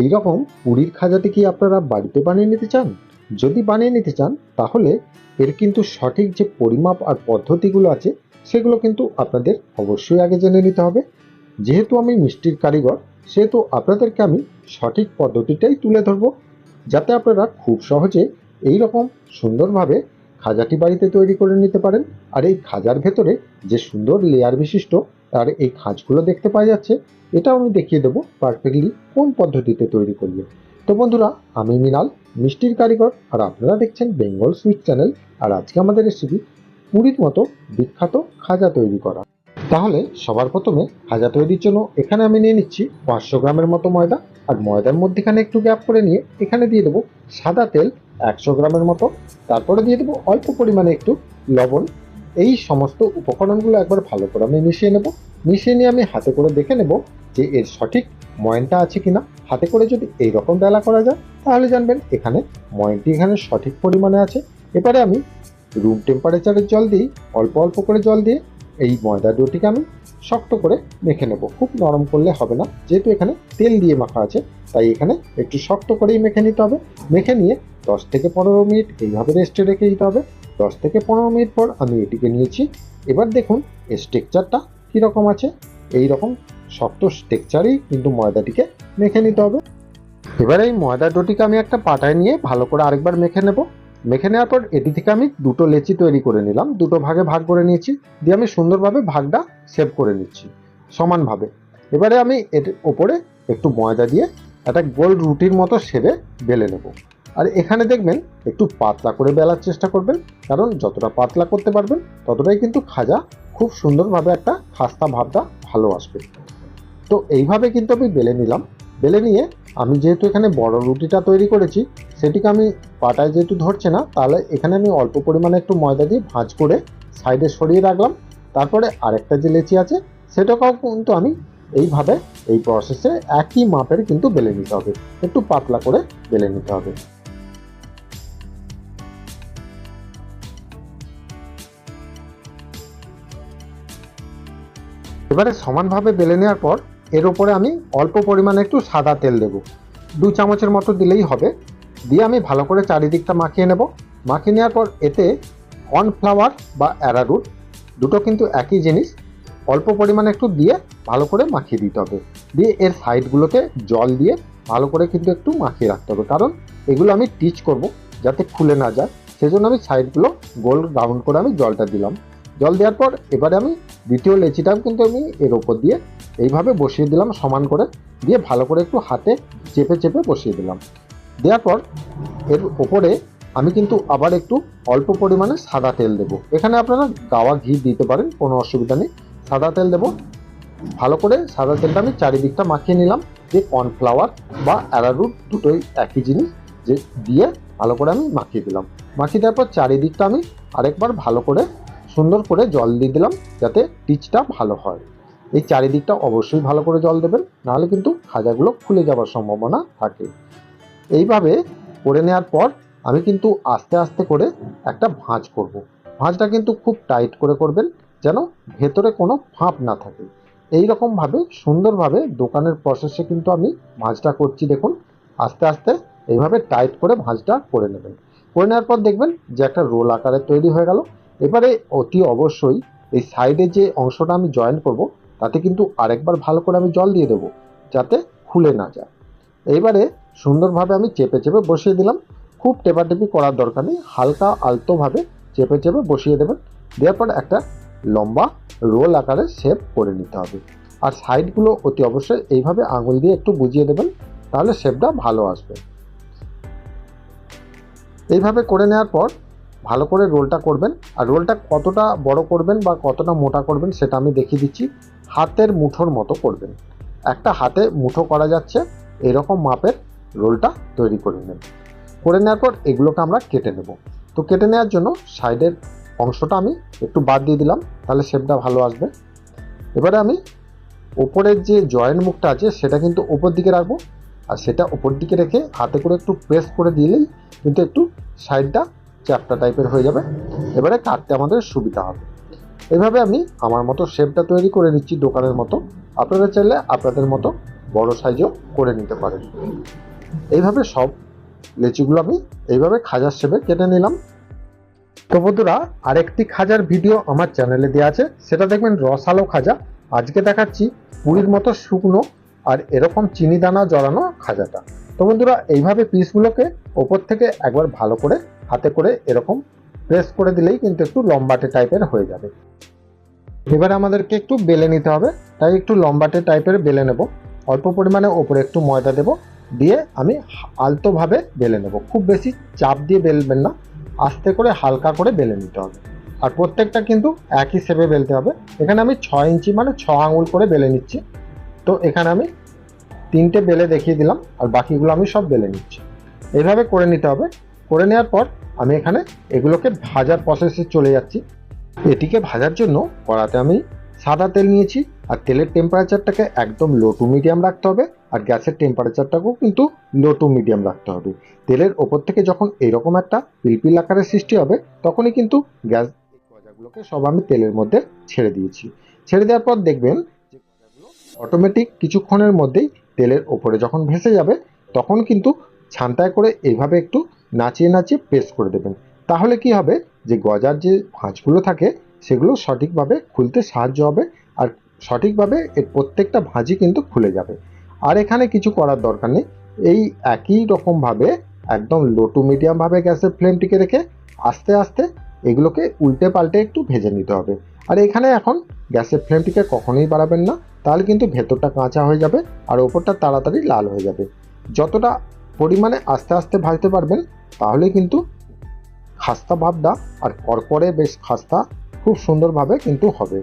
এই রকম পুরীর খাজাটি কি আপনারা বাড়িতে বানিয়ে নিতে চান? যদি বানিয়ে নিতে চান, তাহলে এর কিন্তু সঠিক যে পরিমাপ আর পদ্ধতিগুলো আছে, সেগুলো কিন্তু আপনাদের অবশ্যই আগে জেনে নিতে হবে। যেহেতু আমি মিষ্টির কারিগর, সেহেতু আপনাদেরকে আমি সঠিক পদ্ধতিটাই তুলে ধরবো, যাতে আপনারা খুব সহজে এই রকম সুন্দরভাবে খাজাটি বাড়িতে তৈরি করে নিতে পারেন। আর এই খাজার ভেতরে যে সুন্দর লেয়ার বিশিষ্ট আর এই খাঁজগুলো দেখতে পাওয়া যাচ্ছে। এটাও আমি দেখিয়ে দেবো পারফেক্টলি কোন পদ্ধতিতে তৈরি করলে। তো বন্ধুরা, আমি মিনাল, মিষ্টির কারিগর, আর আপনারা দেখছেন বেঙ্গল সুইট চ্যানেল, আর আজকে আমাদের রেসিপি পুরীর মতো বিখ্যাত খাজা তৈরি করা। তাহলে সবার প্রথমে খাজা তৈরির জন্য এখানে আমি নিয়ে নিচ্ছি পাঁচশো গ্রামের মতো ময়দা, আর ময়দার মধ্যেখানে একটু গ্যাপ করে নিয়ে এখানে দিয়ে দেবো সাদা তেল একশো গ্রামের মতো। তারপরে দিয়ে দেবো অল্প পরিমাণে একটু লবণ এই সমস্ত উপকরণগুলো একবার ভালো করে আমি মিশিয়ে নেব। মিশিয়ে নিয়ে আমি হাতে করে দেখে নেব যে এর সঠিক ময়নটা আছে কিনা। হাতে করে যদি এই রকম বেলা করা যায়, তাহলে জানবেন এখানে ময়নটি এখানে সঠিক পরিমাণে আছে। এবারে আমি রুম টেম্পারেচারের জল দিই, অল্প অল্প করে জল দিয়ে এই ময়দা ডোটিকে আমি শক্ত করে মেখে নেব। খুব নরম করলে হবে না, যেহেতু এখানে তেল দিয়ে মাখা আছে, তাই এখানে একটু শক্ত করেই মেখে নিতে হবে। মেখে নিয়ে দশ থেকে পনেরো মিনিট এইভাবে রেস্টে রেখে দিতে হবে। দশ থেকে পনেরো মিনিট পর আমি এটিকে নিয়েছি। এবার দেখুন এই স্ট্রাকচারটা কীরকম আছে। এই রকম শক্ত স্ট্রাকচারেই কিন্তু ময়দাটিকে মেখে নিতে হবে। এবার এই ময়দা ডোটিকে আমি একটা পাটায় নিয়ে ভালো করে আরেকবার মেখে নেব। মেখে নেওয়ার পর এটি থেকে আমি দুটো লেচি তৈরি করে নিলাম। দুটো ভাগে ভাগ করে নিয়েছি। দিয়ে আমি সুন্দরভাবে ভাগটা সেভ করে নিচ্ছি সমানভাবে। এবারে আমি এর ওপরে একটু ময়দা দিয়ে একটা গোল রুটির মতো সেরে বেলে নেব। আর এখানে দেখবেন একটু পাতলা করে বেলার চেষ্টা করবেন। কারণ যতটা পাতলা করতে পারবেন, ততটাই কিন্তু খাজা খুব সুন্দরভাবে একটা খাস্তা ভাবটা ভালো আসবে। তো এইভাবে কিন্তু আমি বেলে নিলাম। বেলে নিয়ে আমি যেহেতু এখানে বড় রুটিটা তৈরি করেছি, সেটিকে আমি পাটায় যেহেতু ধরছে না, তাহলে এখানে আমি অল্প পরিমাণে একটু ময়দা দিয়ে ভাঁজ করে সাইডে সরিয়ে রাখলাম। তারপরে আরেকটা যে লেচি আছে, সেটাকেও কিন্তু আমি এইভাবে এই প্রসেসে একই মাপের কিন্তু বেলে নিতে হবে। একটু পাতলা করে বেলে নিতে হবে। এবারে সমানভাবে বেলে নেওয়ার পর এর উপরে আমি অল্প পরিমাণে একটু সাদা তেল দেব। দু চামচের মতো দিলেই হবে। দিয়ে আমি ভালো করে চারিদিকটা মাখিয়ে নেব। মাখিয়ে নেওয়ার পর এতে কর্নফ্লাওয়ার বা অ্যারারুট দুটো কিন্তু একই জিনিস। অল্প পরিমাণে একটু দিয়ে ভালো করে মাখিয়ে দিতে হবে। দিয়ে এর সাইডগুলোতে জল দিয়ে ভালো করে কিন্তু একটু মাখিয়ে রাখতে হবে। কারণ এগুলো আমি টিচ করব যাতে খুলে না যায়। সেজন্য আমি সাইডগুলো গোল রাউন্ড করে আমি জলটা দিলাম। জল দেওয়ার পর এবারে আমি দ্বিতীয় লেচিটাও কিন্তু আমি এর ওপর দিয়ে এইভাবে বসিয়ে দিলাম, সমান করে দিয়ে ভালো করে একটু হাতে চেপে চেপে বসিয়ে দিলাম। দেওয়ার পর এর ওপরে আমি কিন্তু আবার একটু অল্প পরিমাণে সাদা তেল দেব। এখানে আপনারা গাওয়া ঘি দিতে পারেন, কোনো অসুবিধা নেই। সাদা তেল দেব। ভালো করে সাদা তেলটা আমি চারিদিকটা মাখিয়ে নিলাম। যে কর্নফ্লাওয়ার বা অ্যারারুট দুটোই একই জিনিস যে দিয়ে ভালো করে আমি মাখিয়ে দিলাম। মাখিয়ে দেওয়ার পর চারিদিকটা আমি আরেকবার ভালো করে সুন্দর করে জল দিয়ে দিলাম যাতে টিচটা ভালো হয়। এই চারিদিকটা অবশ্যই ভালো করে জল দেবেন, নাহলে কিন্তু খাজাগুলো খুলে যাওয়ার সম্ভাবনা থাকে। এইভাবে করে নেওয়ার পর আমি কিন্তু আস্তে আস্তে করে একটা ভাঁজ করব। ভাঁজটা কিন্তু খুব টাইট করে করবেন যেন ভেতরে কোনো ফাঁপ না থাকে। এই রকমভাবে সুন্দরভাবে দোকানের প্রসেসে কিন্তু আমি ভাঁজটা করছি দেখুন। আস্তে আস্তে এইভাবে টাইট করে ভাঁজটা করে নেবেন। করে নেওয়ার পর দেখবেন যে একটা রোল আকারে তৈরি হয়ে গেল। এবারে অতি অবশ্যই এই সাইডে যে অংশটা আমি জয়েন করব, তাতে কিন্তু আরেকবার ভালো করে আমি জল দিয়ে দেবো, যাতে খুলে না যায়। এইবারে সুন্দরভাবে আমি চেপে চেপে বসিয়ে দিলাম। খুব টেপাটেপি করার দরকার নেই, হালকা আলতোভাবে চেপে চেপে বসিয়ে দেবেন। দেওয়ার পর একটা লম্বা রোল আকারে শেপ করে নিতে হবে। আর সাইডগুলো অতি অবশ্যই এইভাবে আঙুল দিয়ে একটু বুঝিয়ে দেবেন, তাহলে শেপটা ভালো আসবে। এইভাবে করে নেওয়ার পর ভালো করে রোলটা করবেন। আর রোলটা কতটা বড় করবেন বা কতটা মোটা করবেন সেটা আমি দেখিয়ে দিচ্ছি। হাতের মুঠোর মতো করবেন। একটা হাতে মুঠো করা যাচ্ছে, এরকম মাপের রোলটা তৈরি করে নেন করে নেওয়ার পর এগুলোকে আমরা কেটে নেব। তো কেটে নেওয়ার জন্য সাইডের অংশটা আমি একটু বাদ দিয়ে দিলাম, তাহলে শেপটা ভালো আসবে। এবারে আমি ওপরের যে জয়েন্ট মুখটা আছে, সেটা কিন্তু ওপর দিকে রাখব। আর সেটা ওপর দিকে রেখে হাতে করে একটু প্রেস করে দিলেই কিন্তু একটু সাইডটা চ্যাপটা টাইপের হয়ে যাবে। এবারে কাটতে আমাদের সুবিধা হবে। এভাবে আমি আমার মতো শেপটা তৈরি করে নিচ্ছি দোকানের মতো। আপনারা চাইলে আপনাদের মতো বড় সাইজও করে নিতে পারেন। এইভাবে সব লেচিগুলো আমি এইভাবে খাজার শেপে কেটে নিলাম। তো বন্ধুরা, আরেকটি খাজার ভিডিও আমার চ্যানেলে দেওয়া আছে। সেটা দেখবেন রসালো খাজা। আজকে দেখাচ্ছি পুরীর মতো শুকনো আর এরকম চিনি দানা জড়ানো খাজাটা। তো বন্ধুরা, এইভাবে পিসগুলোকে ওপর থেকে একবার ভালো করে হাতে করে এরকম প্রেস করে দিলেই কিন্তু একটু লম্বাটে টাইপের হয়ে যাবে। এবারে আমাদেরকে একটু বেলে নিতে হবে, তাই একটু লম্বাটে টাইপের বেলে নেব। অল্প পরিমাণে ওপরে একটু ময়দা দেব, দিয়ে আমি আলতোভাবে বেলে নেব। খুব বেশি চাপ দিয়ে বেলবেন না, আস্তে করে হালকা করে বেলে নিতে হবে। আর প্রত্যেকটা কিন্তু একই শেপে বেলতে হবে। এখানে আমি ছ ইঞ্চি মানে ছ আঙুল করে বেলে নিচ্ছি। তো এখানে আমি তিনটে বেলে দেখিয়ে দিলাম, আর বাকিগুলো আমি সব বেলে নিচ্ছি। এইভাবে করে নিতে হবে। করে নেওয়ার পর আমি এখানে এগুলোকে ভাজার প্রসেসে চলে যাচ্ছি। এটিকে ভাজার জন্য কড়াতে আমি সাদা তেল নিয়েছি, আর তেলের টেম্পারেচারটাকে একদম লো টু মিডিয়াম রাখতে হবে, আর গ্যাসের টেম্পারেচারটাকেও কিন্তু লো টু মিডিয়াম রাখতে হবে। তেলের ওপর থেকে যখন এরকম একটা পিলপিল আকারের সৃষ্টি হবে, তখনই কিন্তু গ্যাস গজাগুলোকে সব আমি তেলের মধ্যে ছেড়ে দিয়েছি। ছেড়ে দেওয়ার পর দেখবেন যে গজাগুলো অটোমেটিক কিছুক্ষণের মধ্যেই তেলের ওপরে যখন ভেসে যাবে, তখন কিন্তু ছান্তায় করে এইভাবে একটু নাচিয়ে নাচিয়ে প্রেস করে দেবেন। তাহলে কি হবে যে গজার যে ভাঁজগুলো থাকে, সেগুলো সঠিকভাবে খুলতে সাহায্য হবে আর সঠিকভাবে এর প্রত্যেকটা ভাঁজই কিন্তু খুলে যাবে। আর এখানে কিছু করার দরকার নেই। এই একই রকমভাবে একদম লো টু মিডিয়ামভাবে গ্যাসের ফ্লেমটিকে রেখে আস্তে আস্তে এগুলোকে উল্টে পাল্টে একটু ভেজে নিতে হবে। আর এখানে এখন গ্যাসের ফ্লেমটিকে কখনোই বাড়াবেন না, তাহলে কিন্তু ভেতরটা কাঁচা হয়ে যাবে আর ওপরটা তাড়াতাড়ি লাল হয়ে যাবে। যতটা পরিমাণে আস্তে আস্তে ভাজতে পারবেন, তাহলে কিন্তু খাস্তা ভাবটা আর করকরে বেশ খাস্তা খুব সুন্দরভাবে কিন্তু হবে।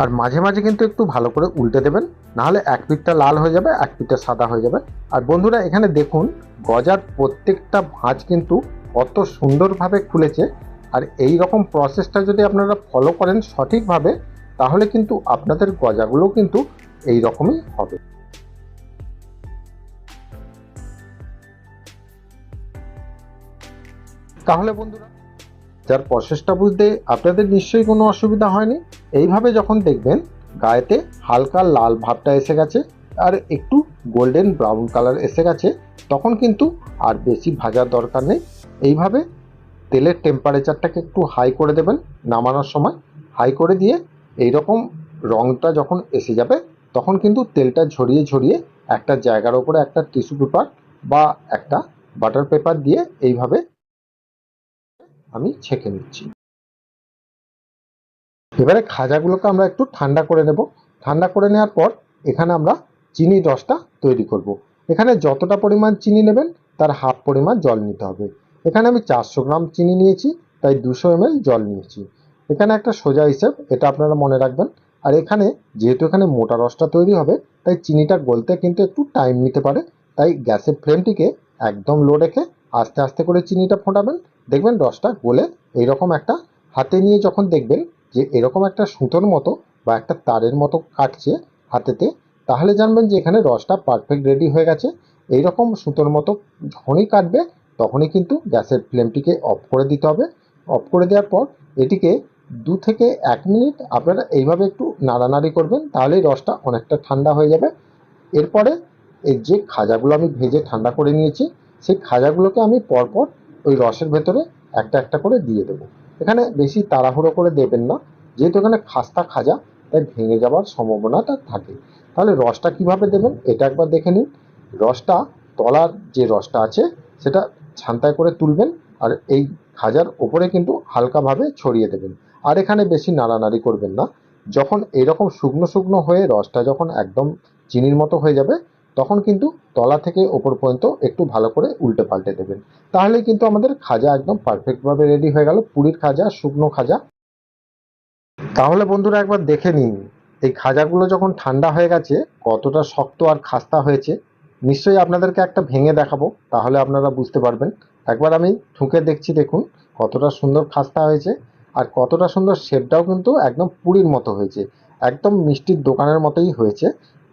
আর মাঝে মাঝে কিন্তু একটু ভালো করে উল্টে দেবেন, নাহলে এক পিঠটা লাল হয়ে যাবে, এক পিঠটা সাদা হয়ে যাবে। আর বন্ধুরা, এখানে দেখুন, গজার প্রত্যেকটা ভাঁজ কিন্তু কত সুন্দরভাবে খুলেছে আর এই রকম প্রসেসটা যদি আপনারা ফলো করেন সঠিকভাবে, তাহলে কিন্তু আপনাদের গজাগুলো কিন্তু এই রকমই হবে। তাহলে বন্ধুরা, যার প্রসেসটা বুঝতে আপনাদের নিশ্চয়ই কোনো অসুবিধা হয়নি, এইভাবে যখন দেখবেন গায়েতে হালকা লাল ভাবটা এসে গেছে আর একটু গোল্ডেন ব্রাউন কালার এসে গেছে, তখন কিন্তু আর বেশি ভাজার দরকার নেই। এইভাবে তেলের টেম্পারেচারটাকে একটু হাই করে দেবেন, নামানোর সময় হাই করে দিয়ে এই রকম রঙটা যখন এসে যাবে, তখন কিন্তু তেলটা ঝরিয়ে ঝরিয়ে একটা জায়গার ওপরে একটা টিস্যু পেপার বা একটা বাটার পেপার দিয়ে এইভাবে আমি ছেঁকে নিচ্ছি। এবারে খাজাগুলোকে আমরা একটু ঠান্ডা করে নেব। ঠান্ডা করে নেওয়ার পর এখানে আমরা চিনির রসটা তৈরি করব। এখানে যতটা পরিমাণ চিনি নেবেন, তার হাফ পরিমাণ জল নিতে হবে। এখানে আমি চারশো গ্রাম চিনি নিয়েছি, তাই দুশো এম জল নিয়েছি। এখানে একটা সোজা হিসেব, এটা আপনারা মনে রাখবেন। আর এখানে যেহেতু এখানে মোটা রসটা তৈরি হবে, তাই চিনিটা গলতে কিন্তু একটু টাইম নিতে পারে। তাই গ্যাসের ফ্লেমটিকে একদম লো রেখে আস্তে আস্তে করে চিনিটা ফোটাবেন। দেখবেন রসটা গলে এইরকম একটা হাতে নিয়ে যখন দেখবেন যে এরকম একটা সুতোর মতো বা একটা তারের মতো কাটছে হাতেতে, তাহলে জানবেন যে এখানে রসটা পারফেক্ট রেডি হয়ে গেছে। এইরকম সুতোর মতো যখনই কাটবে তখনই কিন্তু গ্যাসের ফ্লেমটিকে অফ করে দিতে হবে। অফ করে দেওয়ার পর এটিকে দু থেকে এক মিনিট আপনারা এইভাবে একটু নাড়ানাড়ি করবেন, তাহলেই রসটা অনেকটা ঠান্ডা হয়ে যাবে। এরপরে এই যে খাজাগুলো আমি ভেজে ঠান্ডা করে নিয়েছি, সেই খাজাগুলোকে আমি পরপর ওই রসের ভেতরে একটা একটা করে দিয়ে দেবো। এখানে বেশি তাড়াহুড়ো করে দেবেন না, যেহেতু এখানে খাস্তা খাজা, তাই ভেঙে যাওয়ার সম্ভাবনাটা থাকে। তাহলে রসটা কীভাবে দেবেন, এটা একবার দেখে নিন। রসটা, তলার যে রসটা আছে, সেটা ছান্তায় করে তুলবেন আর এই খাজার ওপরে কিন্তু হালকাভাবে ছড়িয়ে দেবেন। আর এখানে বেশি নাড়ানাড়ি করবেন না। যখন এরকম শুকনো শুকনো হয়ে রসটা যখন একদম চিনির মতো হয়ে যাবে, তখন কিন্তু তলা থেকে ওপর পর্যন্ত একটু ভালো করে উল্টে পাল্টে দেবেন। তাহলে কিন্তু আমাদের খাজা একদম পারফেক্টভাবে রেডি হয়ে গেল, পুরীর খাজা, শুকনো খাজা। তাহলে বন্ধুরা একবার দেখে নিন, এই খাজাগুলো যখন ঠান্ডা হয়ে গেছে, কতটা শক্ত আর খাস্তা হয়েছে। নিশ্চয়ই আপনাদেরকে একটা ভেঙে দেখাবো, তাহলে আপনারা বুঝতে পারবেন। একবার আমি ঠুকে দেখছি, দেখুন কতটা সুন্দর খাস্তা হয়েছে আর কতটা সুন্দর শেপটাও কিন্তু একদম পুরীর মতো হয়েছে। একদম মিষ্টির দোকানের মতোই হয়েছে।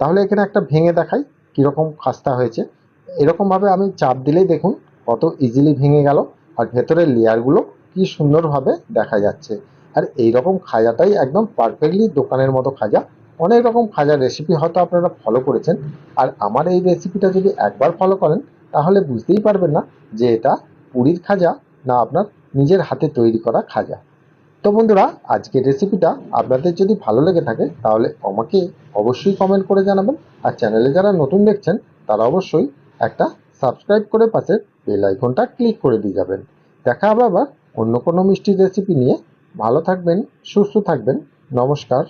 তাহলে এখানে একটা ভেঙে দেখাই কীরকম খাস্তা হয়েছে। এরকমভাবে আমি চাপ দিলেই দেখুন কত ইজিলি ভেঙে গেল আর ভেতরের লেয়ারগুলো কি সুন্দরভাবে দেখা যাচ্ছে। আর এই রকম খাজাটাই একদম পারফেক্টলি দোকানের মতো খাজা অনেক রকম খাজার রেসিপি হয়তো আপনারা ফলো করেছেন। আর আমার এই রেসিপিটা যদি একবার ফলো করেন, তাহলে বুঝতেই পারবেন না যে এটা পুরীর খাজা না আপনার নিজের হাতে তৈরি করা খাজা। তো বন্ধুরা, আজকের রেসিপিটা আপনাদের যদি ভালো লেগে থাকে, তাহলে আমাকে অবশ্যই কমেন্ট করে জানাবেন। আর চ্যানেলে যারা নতুন দেখছেন, তারা অবশ্যই একটা সাবস্ক্রাইব করে পাশে বেল আইকনটা ক্লিক করে দিয়ে যাবেন। দেখা হবে আবার অন্য কোনো মিষ্টির রেসিপি নিয়ে। ভালো থাকবেন, সুস্থ থাকবেন। নমস্কার।